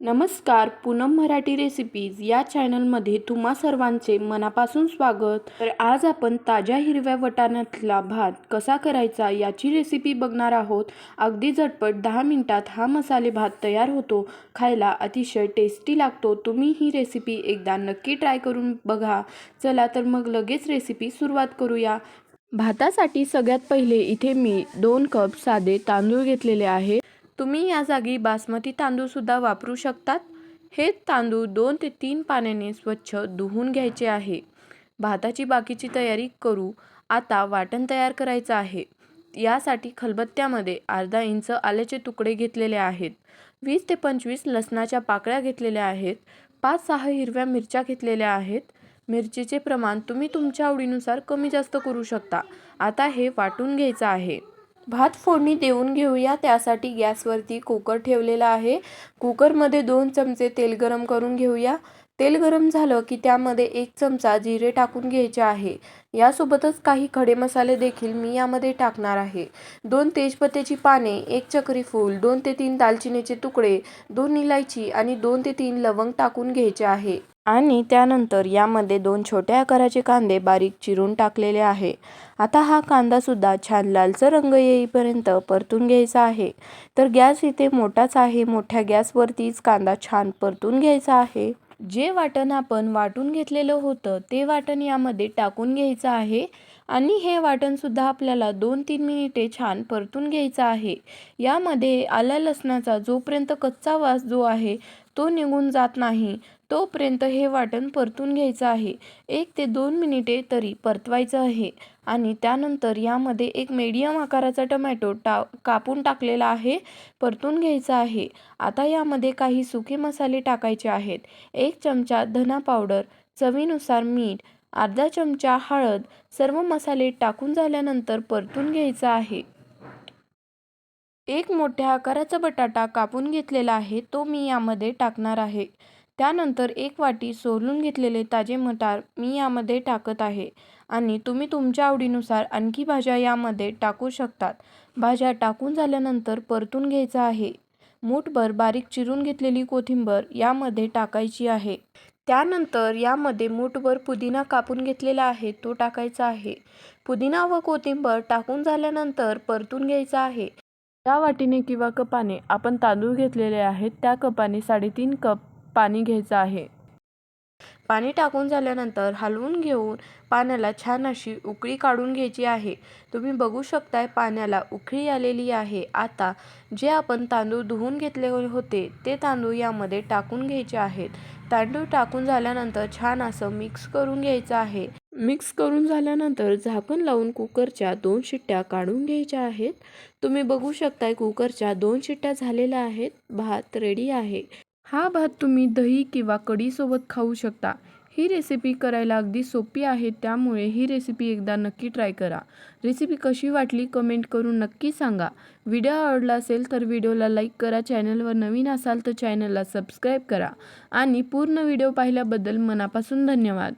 नमस्कार पूनम मराठी रेसिपीज या चॅनलमध्ये तुम्हा सर्वांचे मनापासून स्वागत. तर आज आपण ताज्या हिरव्या वटाण्यातला भात कसा करायचा याची रेसिपी बघणार आहोत. अगदी झटपट दहा मिनिटात हा मसाले भात तयार होतो. खायला अतिशय टेस्टी लागतो. तुम्ही ही रेसिपी एकदा नक्की ट्राय करून बघा. चला तर मग लगेच रेसिपी सुरुवात करूया. भातासाठी सगळ्यात पहिले इथे मी दोन कप साधे तांदूळ घेतलेले आहे. तुम्ही या जागी बासमती तांदूळसुद्धा वापरू शकतात. हे तांदूळ दोन ते तीन पाण्याने स्वच्छ धुवून घ्यायचे आहे. भाताची बाकीची तयारी करू. आता वाटण तयार करायचं आहे. यासाठी खलबत्त्यामध्ये अर्धा इंच आल्याचे तुकडे घेतलेले आहेत. वीस ते पंचवीस लसणाच्या पाकळ्या घेतलेल्या आहेत. पाच सहा हिरव्या मिरच्या घेतलेल्या आहेत. मिरचीचे प्रमाण तुम्ही तुमच्या आवडीनुसार कमी जास्त करू शकता. आता हे वाटून घ्यायचं आहे. भात फोडणी देऊन घेऊया. त्यासाठी गॅसवरती कुकर ठेवलेला आहे. कुकरमध्ये दोन चमचे तेल गरम करून घेऊया. तेल गरम झालं की त्यामध्ये एक चमचा जिरे टाकून घ्यायचे आहे. यासोबतच काही खडे मसाले देखील मी यामध्ये टाकणार आहे. दोन तेजपत्त्याची पाने एक चक्री फूल दोन ते तीन दालचिनीचे तुकडे दोन इलायची आणि दोन ते तीन लवंग टाकून घ्यायचे आहे. आणि त्यानंतर यामध्ये दोन छोट्या आकाराचे कांदे बारीक चिरून टाकलेले आहे. आता हा कांदासुद्धा छान लालसर रंग येईपर्यंत परतून घ्यायचा आहे. तर गॅस इथे मोठाच आहे. मोठ्या गॅसवरतीच कांदा छान परतून घ्यायचा आहे. जे वाटण आपण वाटून घेतलेलं होतं ते वाटण यामध्ये टाकून घ्यायचं आहे. आणि हे वाटणसुद्धा आपल्याला दोन तीन मिनिटे छान परतून घ्यायचं आहे. यामध्ये आल्या लसणाचा जोपर्यंत कच्चा वास जो आहे तो निघून जात नाही. तोपर्यंत हे वाटण परतून घ्यायचं आहे. एक ते दोन मिनिटे तरी परतवायचं आहे. आणि त्यानंतर यामध्ये एक मीडियम आकाराचा टमॅटो टा कापून टाकलेला आहे. परतून घ्यायचा आहे. आता यामध्ये काही सुके मसाले टाकायचे आहेत. एक चमचा धना पावडर चवीनुसार मीठ अर्धा चमचा हळद सर्व मसाले टाकून झाल्यानंतर परतून घ्यायचा आहे. एक मोठ्या आकाराचा बटाटा कापून घेतलेला आहे. तो मी यामध्ये टाकणार आहे. त्यानंतर एक वाटी सोलून घेतलेले ताजे मटार मी यामध्ये टाकत आहे. आणि तुम्ही तुमच्या आवडीनुसार आणखी भाज्या यामध्ये टाकू शकतात. भाज्या टाकून झाल्यानंतर परतून घ्यायचा आहे. मूठभर बारीक चिरून घेतलेली कोथिंबर यामध्ये टाकायची आहे. त्यानंतर यामध्ये मूठभर पुदिना कापून घेतलेला आहे तो टाकायचा आहे. पुदिना व कोथिंबर टाकून झाल्यानंतर परतून घ्यायचा आहे. त्या वाटीने किंवा कपाने आपण तांदूळ घेतलेले आहेत त्या कपाने साडेतीन कप पाणी घ्यायचं आहे. पाणी टाकून झाल्यानंतर हलवून घेऊन पाण्याला छान अशी उकळी काढून घ्यायची आहे. तुम्ही बघू शकताय पाण्याला उकळी आलेली आहे. आता जे आपण तांदूळ धुवून घेतले होते ते तांदूळ यामध्ये टाकून घ्यायचे आहेत. तांदूळ टाकून झाल्यानंतर छान असं मिक्स करून घ्यायचं आहे. मिक्स करून झाल्यानंतर झाकण लावून कुकरच्या दोन शिट्ट्या काढून घ्यायच्या आहेत. तुम्ही बघू शकताय कुकरच्या दोन शिट्ट्या झालेल्या आहेत. भात रेडी आहे. हा भात तुम्ही दही किंवा कढीसोबत खाऊ शकता. ही रेसिपी करायला अगदी सोपी आहे त्यामुळे ही रेसिपी एकदा नक्की ट्राय करा. रेसिपी कशी वाटली कमेंट करून नक्की सांगा. व्हिडिओ आवडला असेल तर व्हिडिओला लाईक करा चॅनलवर नवीन असाल तर चॅनलला सबस्क्राईब करा. आणि पूर्ण व्हिडिओ पाहिल्याबद्दल मनापासून धन्यवाद.